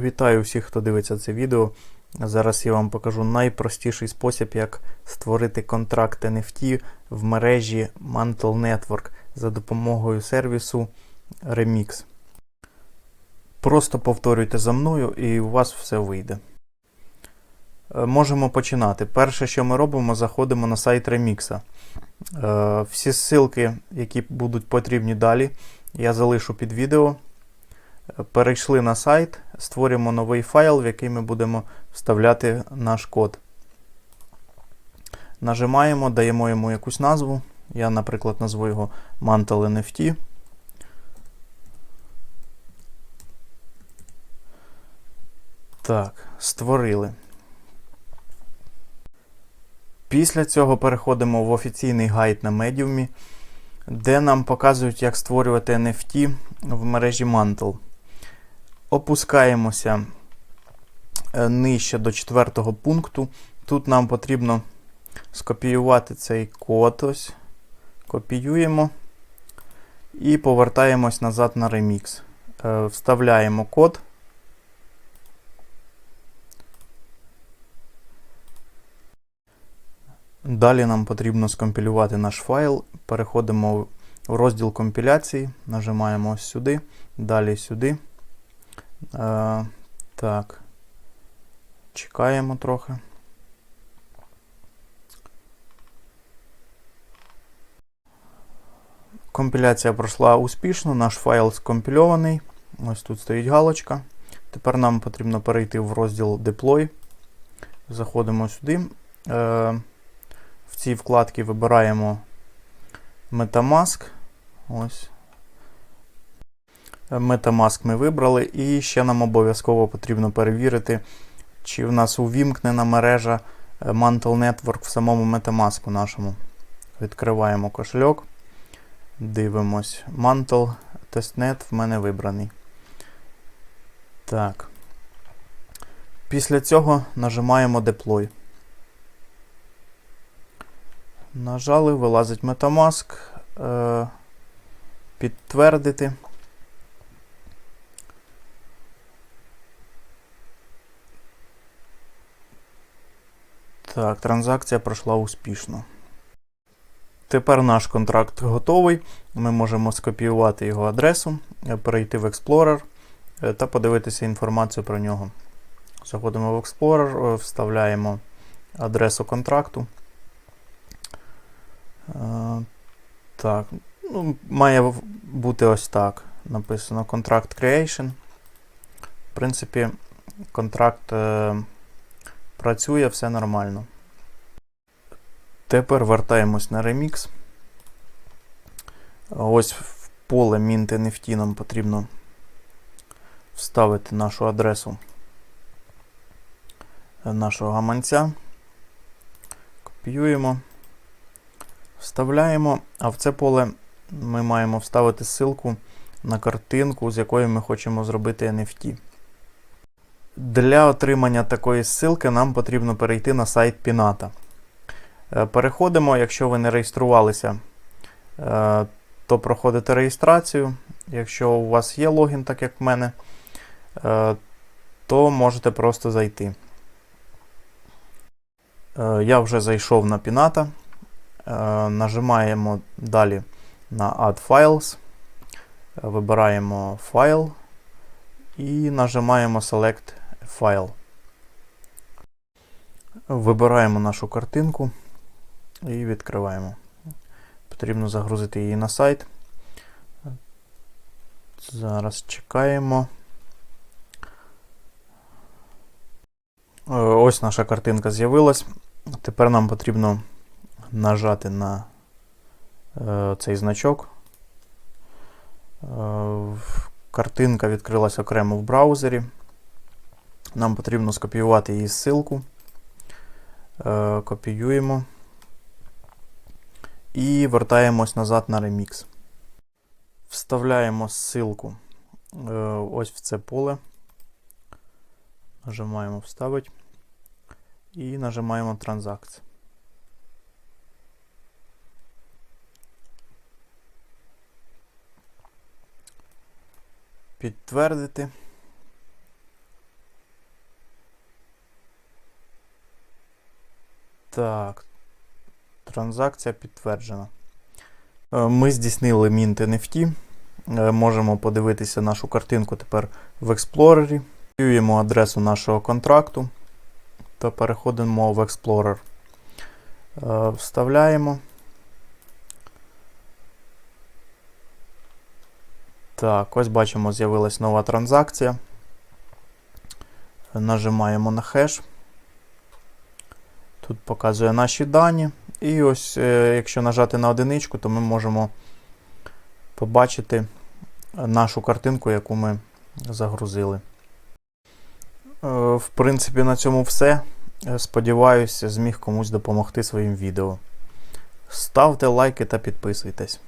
Вітаю всіх, хто дивиться це відео. Зараз я вам покажу найпростіший спосіб, як створити контракт NFT в мережі Mantle Network за допомогою сервісу Remix. Просто повторюйте за мною і у вас все вийде. Е, Можемо починати. Перше, що ми робимо, заходимо на сайт Remix. Е, Всі ссылки, які будуть потрібні далі, я залишу під відео. Перейшли на сайт, створюємо новий файл, в який ми будемо вставляти наш код. Нажимаємо, даємо йому якусь назву. Я, наприклад, назву його Mantle NFT. Так, створили. Після цього переходимо в офіційний гайд на Medium, де нам показують, як створювати NFT в мережі Mantle. Опускаємося е, нижче до четвертого пункту. Тут нам потрібно скопіювати цей код. Ось. Копіюємо і повертаємось назад на ремікс. Е, Вставляємо код. Далі нам потрібно скомпілювати наш файл. Переходимо в розділ компіляції, нажимаємо ось сюди, далі сюди. Е, так. Чекаємо трохи. Компіляція пройшла успішно, наш файл скомпільований. Ось тут стоїть галочка. Тепер нам потрібно перейти в розділ Deploy. Заходимо сюди. Е, в цій вкладці вибираємо Metamask. Ось. Metamask ми вибрали, і ще нам обов'язково потрібно перевірити, чи в нас увімкнена мережа е, Mantle Network в самому Metamask нашому. Відкриваємо кошельок, дивимось. Mantle Testnet в мене вибраний. Так. Після цього нажимаємо Deploy. Нажали, вилазить Metamask. Е, підтвердити. Так, транзакція пройшла успішно. Тепер наш контракт готовий. Ми можемо скопіювати його адресу, е, перейти в Explorer е, та подивитися інформацію про нього. Заходимо в Explorer, е, вставляємо адресу контракту. Так, ну, має бути ось так. Написано Contract Creation. В принципі, контракт працює, все нормально. Тепер вертаємось на ремікс. Ось в поле Mint NFT нам потрібно вставити нашу адресу нашого гаманця. Копіюємо, вставляємо, а в це поле ми маємо вставити ссылку на картинку, з якої ми хочемо зробити NFT. Для отримання такої ссылки нам потрібно перейти на сайт Піната. Переходимо, якщо ви не реєструвалися, е, то проходите реєстрацію. Якщо у вас є логін, так як в мене, е, то можете просто зайти. Е, я вже зайшов на Піната. Нажимаємо далі на Add Files, вибираємо файл і нажимаємо Select File. Вибираємо нашу картинку і відкриваємо. Потрібно загрузити її на сайт. Зараз чекаємо. Ось наша картинка з'явилась. Тепер нам потрібно нажати на е, цей значок. Е, картинка відкрилась окремо в браузері. Нам потрібно скопіювати її ссылку. Е, копіюємо. І вертаємось назад на ремікс. Вставляємо ссылку е, ось в це поле. Нажимаємо Вставити і нажимаємо транзакцію. Підтвердити. Так. Транзакція підтверджена. Е, Ми здійснили мінт NFT. Е, Можемо подивитися нашу картинку тепер в Explorer. Ввіємо адресу нашого контракту та переходимо в Explorer. Е, Вставляємо. Так, ось бачимо, з'явилась нова транзакція. Нажимаємо на хеш. Тут показує наші дані. І ось, е, якщо нажати на одиничку, то ми можемо побачити нашу картинку, яку ми загрузили. Е, В принципі, на цьому все. Е, Сподіваюся, зміг комусь допомогти своїм відео. Ставте лайки та підписуйтесь.